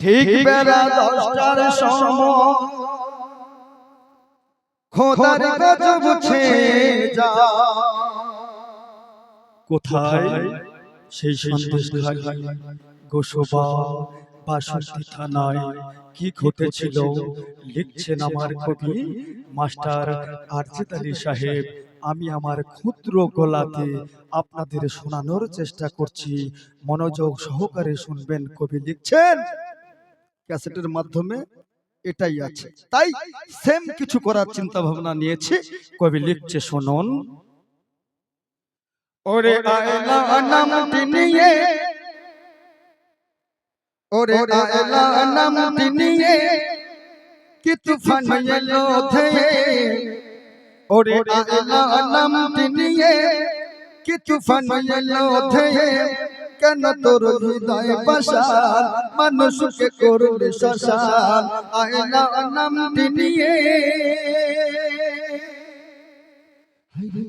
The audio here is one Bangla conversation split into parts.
ঠিক বেলা দশটার সময় কোথায়? সেই সন্দেশখালী গোসবা বাসন্তী থানায় কি ঘটেছিল লিখছেন আমার কবি মাস্টার আরজিদ আলী সাহেব। আমি আমার ক্ষুদ্র গলাতে আপনাদের শোনানোর চেষ্টা করছি। মনোযোগ সহকারে শুনবেন কবি লিখছেন। ক্যাসেটের মাধ্যমে এটাই আছে। তাই সেম কিছু করার চিন্তা ভাবনা নিয়েছি। কবি লিখছে শুনুন। ওরে আয়লা নামটি নিয়ে ওরে আয়লা নামটি নিয়ে কি তুফান এলো ধেয়ে। ওরে আয়লা নামটি নিয়ে কি তুফান এলো ধেয়ে। কেন তোর হৃদয় পাশান মানুষকে করলে শ্মশান আয়লা নামটি নিয়ে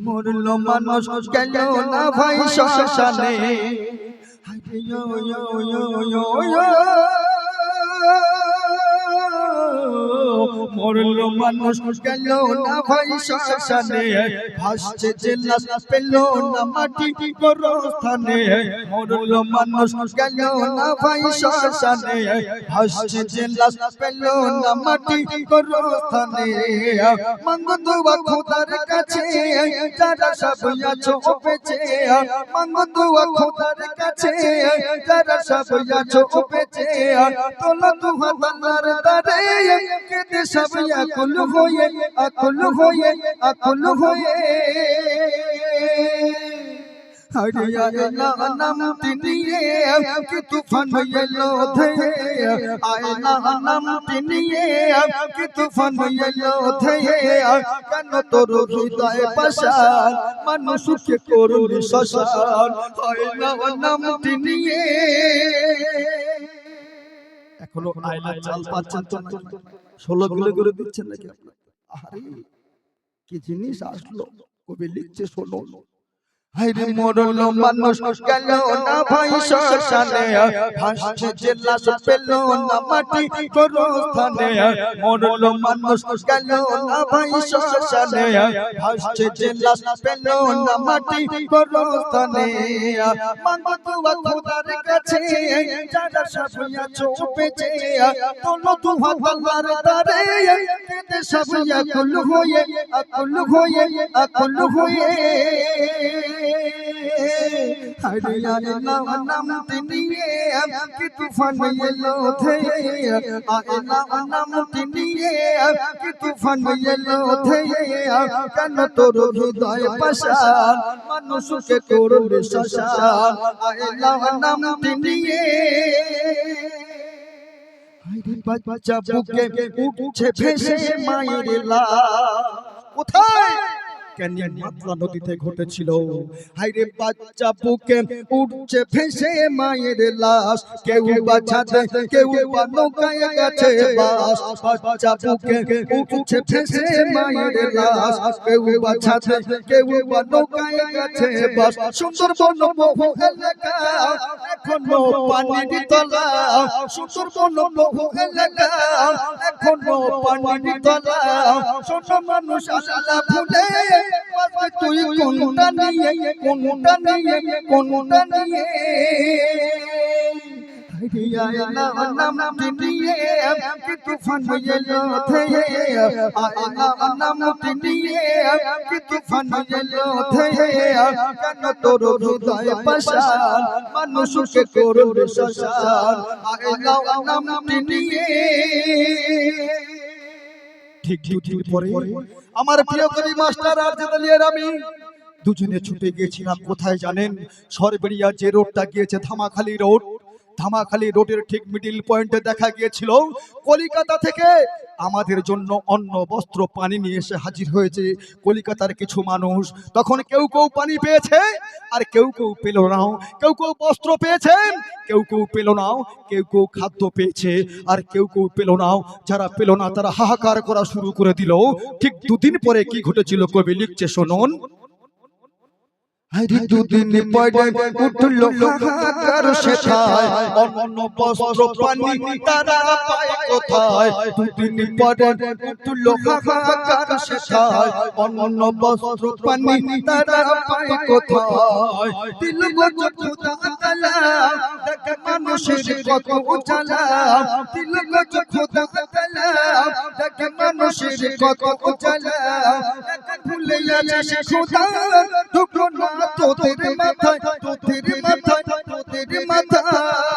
মরলো মানুষ গেল না ভাই শ্মশানে হাইরে মরলো মানুষ, গেল না ভাই শ্মশানে ভাসছে যে পেল না মাটি, গোরস্থানে। মরলো মানুষ, গেল না ভাই শ্মশানে ভাসছে যে পেল না মাটি, গোরস্থানে। মঙ্গ দোয়া খোদার কাছে, যারা সব আছো বেঁচে। মঙ্গ দোয়া খোদার কাছে, যারা সব আছো বেঁচে। তোলো দুহা বান্দার দারে কেদে সব আকুল হয়ে আকুল হয়ে আকুল হয়ে। হরিয়া এলা নাম তিনিয়ে কি তুফান এলো ধেয়ে আয়লা নাম তিনিয়ে কি তুফান এলো ধেয়ে কেন তোর হৃদয় পাশান মানুষকে করুলি শ্মশান। আয়লা নাম তিনিয়ে। এখনও আয়লা চাল পাচ্ছেন তো না? ষোলো কিলো করে দিচ্ছেন নাকি আপনার আরে কি জিনিস আসলো? কবি লিখছে শোনো হাইরে মরল মানুষ গেল না ভাই শ্মশানে, ভাসছে যে লাশ পেল না মাটি গোরস্থানে মরল মানুষ গেল না ভাই শ্মশানে, ভাসছে যে লাশ পেল না মাটি গোরস্থানে। মাঙ্গো দুয়া খোদার কাছে, যারা সব আছো বেঁচে তোলো দুহা আল্লাহর দারে কেঁদে সব আকুল হয়ে আকুল হয়ে আকুল হয়ে। হরিয়া নাম নাম তিনিয়ে কি তুফান এলো ধেয়ে আয়লা নাম তিনিয়ে কি তুফান এলো ধেয়ে কেন তোর হৃদয় পাশান মানুষকে করলে শ্মশান আয়লা নাম তিনিয়ে হাইরে বাচ্চা বুকে উঠছে কোথায়? ক্যানিয়ন মাতলা নদীতে ঘটেছিল। হাইরে বাচ্চা বুকে উঠছে ভেসে মায়ের লাশ। কেউ বাছাতে কেউ বা নৌকায় গেছে বাস। বাচ্চা বুকে উঠছে ভেসে মায়ের লাশ। কেউ বাছাতে কেউ বা নৌকায় গেছে বাস। সুন্দরবন বহু এলাকা। এখনও পানির তলা। সুন্দরবন বহু এলাকা। এখনও পানির তলা। ছোট মানুষ আশালা ভুলে তুই কোনটা নিয়ে কোনটা নিয়ে কোনটা নিয়ে? তুফান এলো আয়লা নাম নিয়ে, কি তুফান এলো ধেয়ে কেন তোর হৃদয় পাশান মানুষকে করবে শ্মশান। আয়লা নাম নিয়ে। ঠিক দুদিন পরে আমার প্রিয় কবি মাস্টার আর আর আমি দুজনে ছুটে গিয়েছিলাম কোথায় জানেন? সরবেরিয়া যে রোডটা গিয়েছে ধামাখালি রোড। ধামাখালি রোডের ঠিক মিডিল পয়েন্টে দেখা গিয়েছিল। কলিকাতা থেকে আমাদের জন্য অন্ন, বস্ত্র, পানি নিয়ে এসে হাজির হয়েছে। কলিকাতার কিছু মানুষ। তখন কেউ কেউ পানি পেয়েছে, আর কেউ কেউ পেল না। কেউ কেউ বস্ত্র পেয়েছে, কেউ কেউ পেল না। কেউ কেউ খাদ্য পেয়েছে, আর কেউ কেউ পেল না। যারা পেল না, তারা হাহাকার করা শুরু করে দিল। ঠিক দুদিন পরে কি ঘটেছিল কবি লিখছে, শুনুন। হরি দুদিন উঠল বস্ত্র, পানি তারা পায়। কোথায়? দুদিন পরে উঠল হাহাকার সেথায় অন্ন বস্ত্র পানি তারা পায় কোথায়? দিল গজ খুদা তালা দেখ মানুষের কত উজালা দিল গজ খুদা তালা দেখ মানুষের কত উজালা ভুলে যাচ্ছে খোদা ঢুকলো না তোদের মাথায় তোদের মাথায় তোদের মাথায়।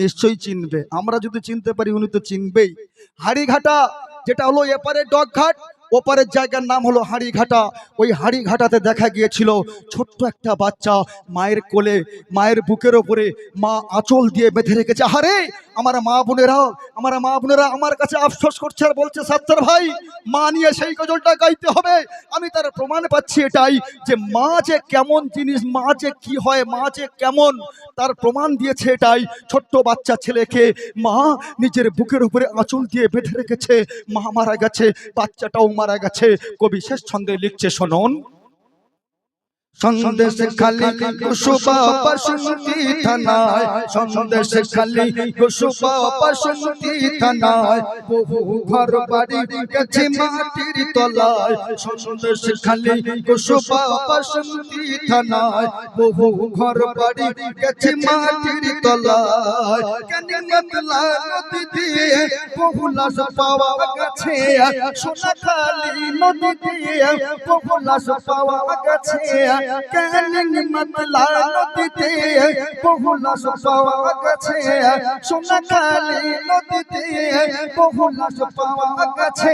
নিশ্চয়ই চিনবে। আমরা যদি চিনতে পারি উনি তো চিনবেই। হাড়িঘাটা যেটা হলো এপারে ডগঘাট ওপারের জায়গার নাম হলো হাড়িঘাটা। ওই হাড়িঘাটাতে দেখা গিয়েছিল ছোট্ট একটা বাচ্চা মায়ের কোলে, মায়ের বুকের ওপরে মা আঁচল দিয়ে বেঁধে রেখেছে। আহারে, আমার মা বোনেরা, আমার মা বোনেরা আমার কাছে আফসোস করছে আর বলছে, সাত্তার ভাই, মা নিয়ে সেই গজলটা গাইতে হবে। আমি তার প্রমাণ পাচ্ছি এটাই যে মা যে কেমন জিনিস, মা যে কি হয়, মা যে কেমন, তার প্রমাণ দিয়েছে এটাই। ছোট্ট বাচ্চা ছেলেকে মা নিজের বুকের উপরে আঁচল দিয়ে বেঁধে রেখেছে। মা মারা গেছে, বাচ্চাটাও মারা গেছে। কবি শেষ ছন্দে লিখছে শোনন। সন্দেশ খালি সন্দেশ খালি ঘর বাড়ি মাটির তলায়, সন্দেশ খালি বহু ঘর বাড়ি গেছে মাটির তলায়। সোনা খালি নদী দিয়ে বহু লাশ পাওয়া গেছে কেন মতলা নদীতে বহু লাশ পাওয়া গেছে সোনা খালি নদীতে বহু লাশ পাওয়া গেছে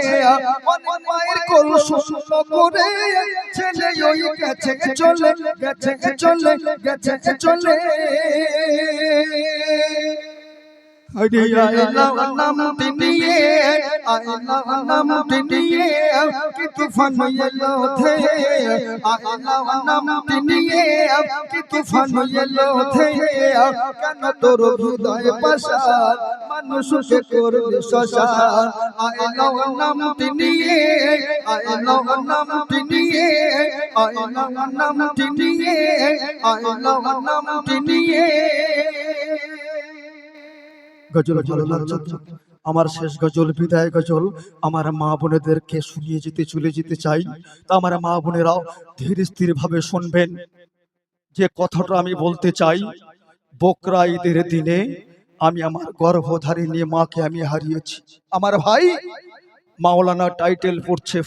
মায়ের কোল শূন্য করে ছেলে ওই গেছে চলে গেছে চলে গেছে চলে নিয়ে আল্লাহ নাম নিয়ে কি তুফান এলো থে আল্লাহ নাম নিয়ে কি তুফান এলো থে কেন তোর হৃদয় পাশার মানুষকে করবে শশার আল্লাহ নাম নিয়ে আল্লাহ নাম নিয়ে আল্লাহ নাম নিয়ে আল্লাহ নাম নিয়ে গজল ভালো লাগছে আমার শেষ গজল বিদায় গজল আমার মা বোনেদেরকে শুনিয়ে যেতে চলে যেতে চাই। তা আমার মা বোনেরাও ধীর স্থির ভাবে শুনবেন। যে কথাটা আমি বলতে চাই বকরা ঈদের দিনে আমি আমার গর্ভধারিণী মাকে আমি হারিয়েছি। আমার ভাই মাওলানা টাইটেল পড়ছে